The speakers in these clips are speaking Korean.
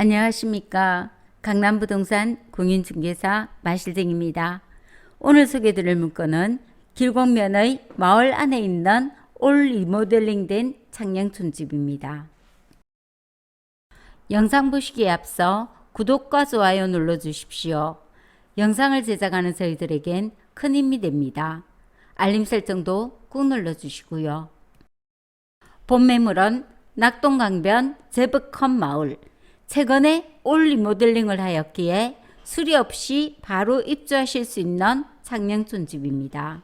안녕하십니까. 강남부동산 공인중개사 마실쟁입니다. 오늘 소개드릴 문건은 길곡면의 마을 안에 있는 올 리모델링된 창녕촌집입니다. 영상 보시기에 앞서 구독과 좋아요 눌러주십시오. 영상을 제작하는 저희들에겐 큰 힘이 됩니다. 알림 설정도 꾹 눌러주시고요. 본 매물은 낙동강변 제브컴 마을 최근에 올 리모델링을 하였기에 수리 없이 바로 입주하실 수 있는 창녕촌 집입니다.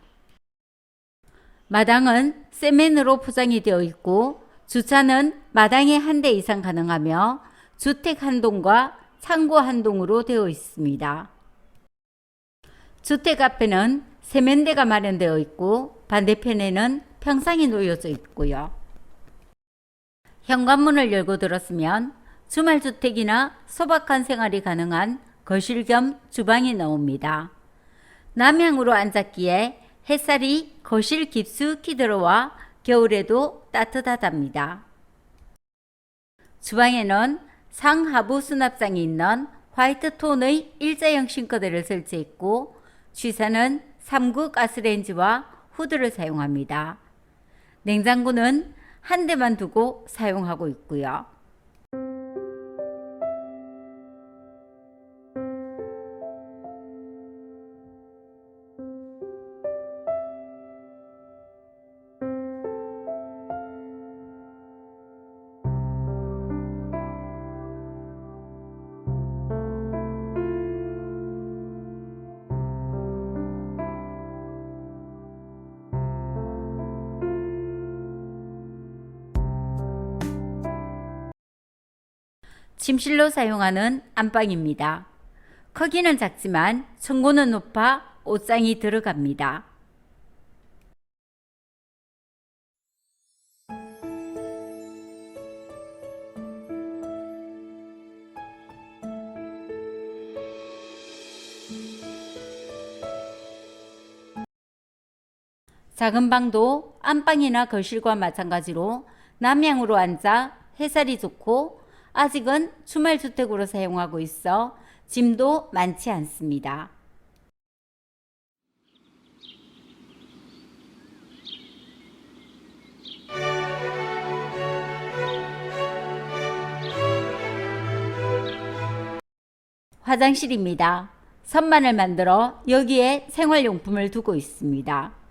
마당은 세면으로 포장이 되어 있고 주차는 마당에 한 대 이상 가능하며 주택 한 동과 창고 한 동으로 되어 있습니다. 주택 앞에는 세면대가 마련되어 있고 반대편에는 평상이 놓여져 있고요. 현관문을 열고 들었으면 주말 주택이나 소박한 생활이 가능한 거실 겸 주방이 나옵니다. 남향으로 앉았기에 햇살이 거실 깊숙이 들어와 겨울에도 따뜻하답니다. 주방에는 상하부 수납장이 있는 화이트 톤의 일자형 싱크대를 설치했고 취사는 3구 가스레인지와 후드를 사용합니다. 냉장고는 한 대만 두고 사용하고 있고요. 침실로 사용하는 안방입니다. 크기는 작지만 층고는 높아 옷장이 들어갑니다. 작은 방도 안방이나 거실과 마찬가지로 남향으로 앉아 해살이 좋고 아직은 주말 주택으로 사용하고 있어 짐도 많지 않습니다. 화장실입니다. 선반을 만들어 여기에 생활용품을 두고 있습니다.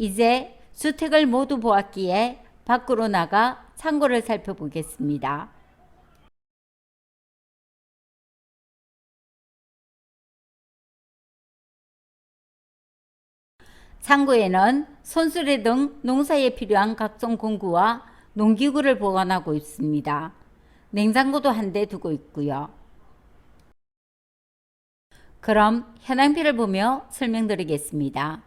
이제 주택을 모두 보았기에 밖으로 나가 창고를 살펴보겠습니다. 창고에는 손수레 등 농사에 필요한 각종 공구와 농기구를 보관하고 있습니다. 냉장고도 한 대 두고 있고요. 그럼 현황표를 보며 설명드리겠습니다.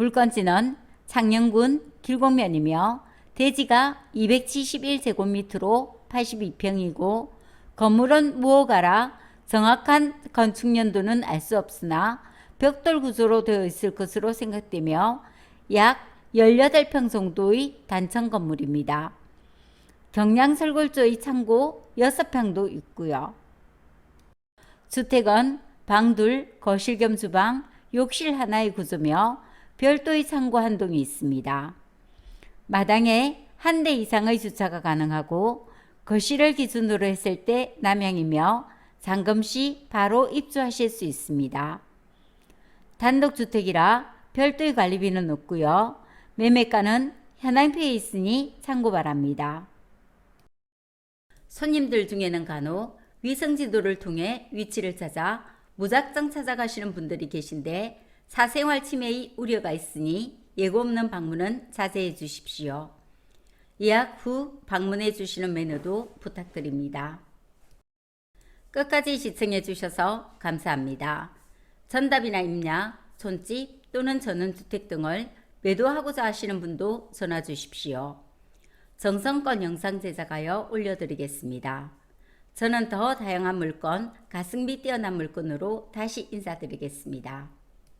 물건지는 창녕군 길곡면이며 대지가 271제곱미터로 82평이고 건물은 무허가라 정확한 건축 연도는 알 수 없으나 벽돌 구조로 되어 있을 것으로 생각되며 약 18평 정도의 단층 건물입니다. 경량 설골조의 창고 6평도 있고요. 주택은 방 둘, 거실 겸 주방, 욕실 하나의 구조며 별도의 창고 한 동이 있습니다. 마당에 한 대 이상의 주차가 가능하고 거실을 기준으로 했을 때 남향이며 잔금 시 바로 입주하실 수 있습니다. 단독주택이라 별도의 관리비는 없고요. 매매가는 현황표에 있으니 참고 바랍니다. 손님들 중에는 간혹 위성지도를 통해 위치를 찾아 무작정 찾아가시는 분들이 계신데 사생활 침해의 우려가 있으니 예고 없는 방문은 자제해 주십시오. 예약 후 방문해 주시는 매너도 부탁드립니다. 끝까지 시청해 주셔서 감사합니다. 전답이나 임야, 촌집 또는 전원주택 등을 매도하고자 하시는 분도 전화 주십시오. 정성껏 영상 제작하여 올려드리겠습니다. 저는 더 다양한 물건, 가성비 뛰어난 물건으로 다시 인사드리겠습니다.